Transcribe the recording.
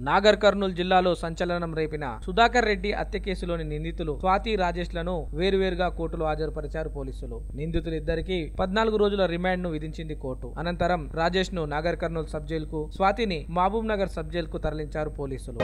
నాగర్ కర్నూలు జిల్లాలో సంచలనం రేపిన సుధాకర్ రెడ్డి హత్య కేసులోని నిందితులు స్వాతి రాజేష్లను వేరువేరుగా కోర్టులో హాజరుపరిచారు పోలీసులు. నిందితులిద్దరికీ పద్నాలుగు రోజుల రిమాండ్ను విధించింది కోర్టు. అనంతరం రాజేష్ను నాగర్ కర్నూలు సబ్కు స్వాతిని మహబూబ్ నగర్ సబ్కు తరలించారు పోలీసులు.